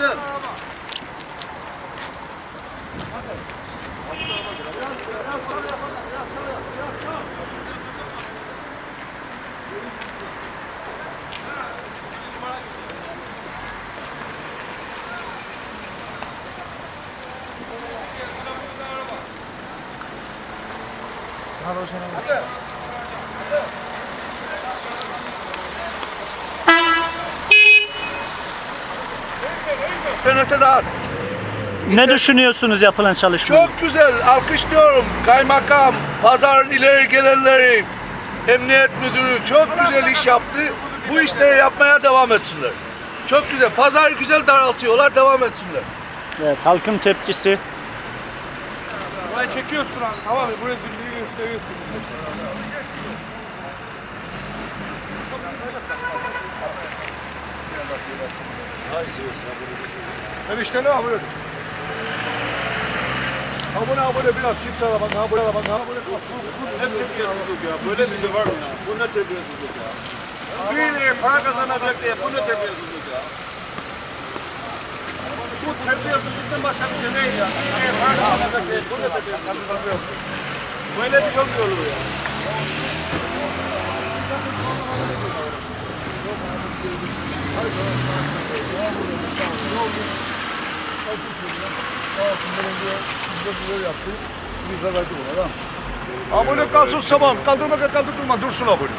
Attı. Yönete dağıt. Ne düşünüyorsunuz yapılan çalışmayı? Çok güzel. Alkışlıyorum. Kaymakam, pazarın ileri gelenleri, emniyet müdürü çok güzel iş yaptı. Bu işleri yapmaya devam etsinler. Çok güzel. Pazar güzel daraltıyorlar. Devam etsinler. Evet, halkın tepkisi. Burayı çekiyorsun abi. Tamam mı? Buraya gösteriyorsun. Enişte ne yapıyor? Abone abone biraz çift ara bak abone bak abone Ne terbiyesizlik ya. Böyle bir şey var mı? Bu ne terbiyesizlik ya? Birileri para kazanacak diye bu ne terbiyesizlik ya? Bu terbiyesizlikten başka bir şey değil ya. Birileri para kazanacak diye bu ne terbiyesizlik? Böyle bir şey olur ya? Abone kalsın sabah. Kaldırma kaldırma dursun abone.